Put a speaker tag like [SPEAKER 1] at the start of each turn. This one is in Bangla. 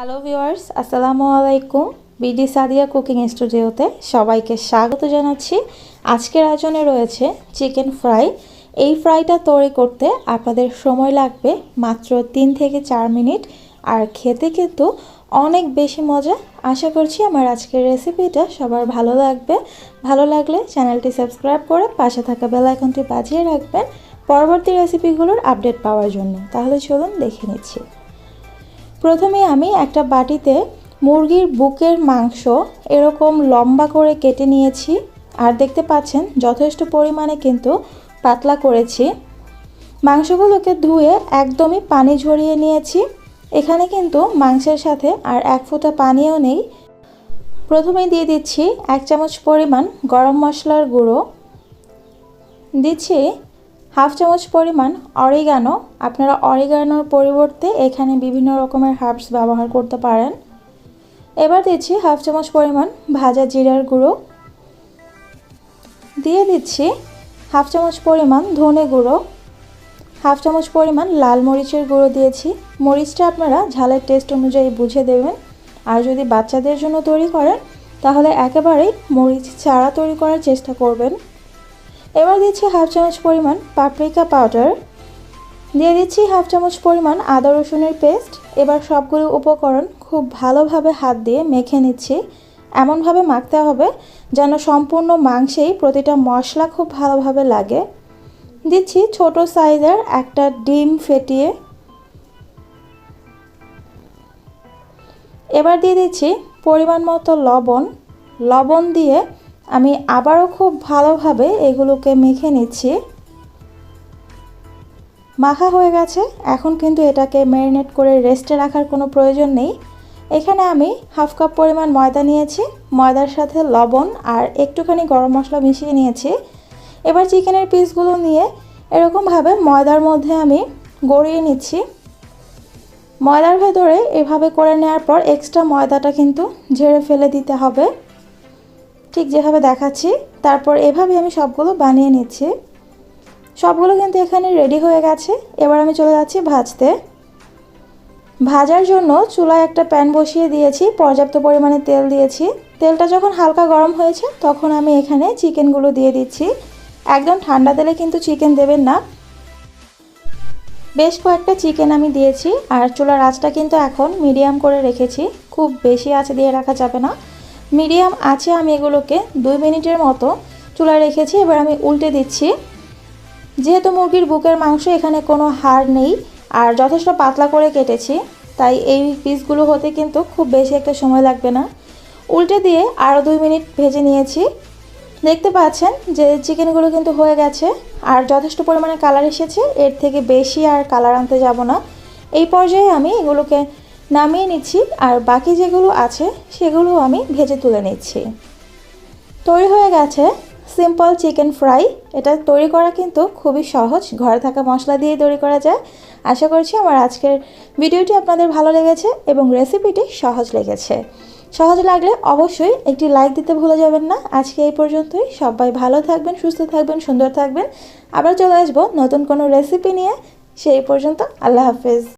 [SPEAKER 1] হ্যালো ভিউয়ার্স আসসালামু আলাইকুম বিডি সাদিয়া কুকিং স্টুডিওতে সবাইকে স্বাগত জানাচ্ছি। আজকের আয়োজনে রয়েছে চিকেন ফ্রাই। এই ফ্রাইটা তৈরি করতে আপনাদের সময় লাগবে মাত্র তিন থেকে চার মিনিট। আর খেতে কিন্তু অনেক বেশি মজা। আশা করছি আমার আজকের রেসিপিটা সবার ভালো লাগবে। ভালো লাগলে চ্যানেলটি সাবস্ক্রাইব করে পাশে থাকা বেল আইকনটি বাজিয়ে রাখবেন। পরবর্তী রেসিপিগুলোর আপডেট পাওয়ার জন্য। তাহলে চলুন দেখে নিচ্ছি। প্রথমে আমি একটা বাটিতে মুরগির বুকের মাংস এরকম লম্বা করে কেটে নিয়েছি। আর দেখতে পাচ্ছেন, যথেষ্ট পরিমাণে কিন্তু পাতলা করেছি। মাংসগুলোকে ধুয়ে একদমই পানি ঝরিয়ে নিয়েছি। এখানে কিন্তু মাংসের সাথে আর এক ফোঁটা পানিও নেই। প্রথমেই দিয়ে দিচ্ছি এক চামচ পরিমাণ গরম মশলার গুঁড়ো। দিচ্ছি হাফ চামচ পরিমাণ অরিগানো। আপনারা অরিগানোর পরিবর্তে এখানে বিভিন্ন রকমের হার্বস ব্যবহার করতে পারেন। এবার দিচ্ছি হাফ চামচ পরিমাণ ভাজা জিরার গুঁড়ো। দিয়ে দিচ্ছি হাফ চামচ পরিমাণ ধনে গুঁড়ো। হাফ চামচ পরিমাণ লাল মরিচের গুঁড়ো দিয়েছি। মরিচটা আপনারা ঝালের টেস্ট অনুযায়ী বুঝে দেবেন। আর যদি বাচ্চাদের জন্য তৈরি করেন, তাহলে একেবারেই মরিচ চারা তৈরি করার চেষ্টা করবেন। এবার দিচ্ছি হাফ চামচ পরিমাণ পাপরিকা পাউডার। দিয়ে দিচ্ছি হাফ চামচ পরিমাণ আদা রসুনের পেস্ট। এবার সবগুলো উপকরণ খুব ভালোভাবে হাত দিয়ে মেখে নিচ্ছি। এমনভাবে মাখতে হবে যেন সম্পূর্ণ মাংসেই প্রতিটা মশলা খুব ভালোভাবে লাগে। দিচ্ছি ছোট সাইজের একটা ডিম ফেটিয়ে। এবার দিয়ে দিচ্ছি পরিমাণ মতো লবণ। লবণ দিয়ে আমি আবারও খুব ভালোভাবে এগুলোকে মেখে নিচ্ছি। মাখা হয়ে গেছে। এখন কিন্তু এটাকে ম্যারিনেট করে রেস্টে রাখার কোনো প্রয়োজন নেই। এখানে আমি হাফ কাপ পরিমাণ ময়দা নিয়েছি। ময়দার সাথে লবণ আর একটুখানি গরম মশলা মিশিয়ে নিয়েছি। এবার চিকেনের পিসগুলো নিয়ে এরকমভাবে ময়দার মধ্যে আমি গড়িয়ে নিচ্ছি। ময়দার ভেতরে এভাবে করে নেওয়ার পর এক্সট্রা ময়দাটা কিন্তু ঝেড়ে ফেলে দিতে হবে। ঠিক যেভাবে দেখাচ্ছি, তারপর এভাবে আমি সবগুলো বানিয়ে নিচ্ছি। সবগুলো কিন্তু এখানে রেডি হয়ে গেছে। এবার আমি চলে যাচ্ছি ভাজতে। ভাজার জন্য চুলায় একটা প্যান বসিয়ে দিয়েছি, পর্যাপ্ত পরিমাণে তেল দিয়েছি। তেলটা যখন হালকা গরম হয়েছে, তখন আমি এখানে চিকেনগুলো দিয়ে দিচ্ছি। একদম ঠান্ডা তেলে কিন্তু চিকেন দেবেন না। বেশ কয়েকটা চিকেন আমি দিয়েছি, আর চুলার আঁচটা কিন্তু এখন মিডিয়াম করে রেখেছি। খুব বেশি আঁচে দিয়ে রাখা যাবে না। মিডিয়াম আছে আমি এগুলোকে দুই মিনিটের মতো চুলায় রেখেছি, এবার আমি উল্টে দিচ্ছি। যেহেতু মুরগির বুকের মাংস এখানে কোনো হাড় নেই আর যথেষ্ট পাতলা করে কেটেছি, তাই এই পিসগুলো হতে কিন্তু খুব বেশি একটা সময় লাগবে না। উল্টে দিয়ে আরও দুই মিনিট ভেজে নিয়েছি। দেখতে পাচ্ছেন যে চিকেনগুলো কিন্তু হয়ে গেছে আর যথেষ্ট পরিমাণে কালার এসেছে, এর থেকে বেশি আর কালার আনতে যাব না। এই পর্যায়ে আমি এগুলোকে নামিয়ে নিচ্ছি আর বাকি যেগুলো আছে সেগুলো আমি ভেজে তুলে নিচ্ছি। তৈরি হয়ে গেছে সিম্পল চিকেন ফ্রাই এটা তৈরি করা কিন্তু খুবই সহজ, ঘরে থাকা মশলা দিয়ে তৈরি করা যায়। আশা করছি আমার আজকের ভিডিওটি আপনাদের ভালো লেগেছে এবং রেসিপিটি সহজ লেগেছে। সহজ লাগলে অবশ্যই একটি লাইক দিতে ভুলে যাবেন না। আজকে এই পর্যন্তই। সবাই ভালো থাকবেন, সুস্থ থাকবেন, সুন্দর থাকবেন। আবার চলে আসব নতুন কোনো রেসিপি নিয়ে। সেই পর্যন্ত আল্লাহ হাফেজ।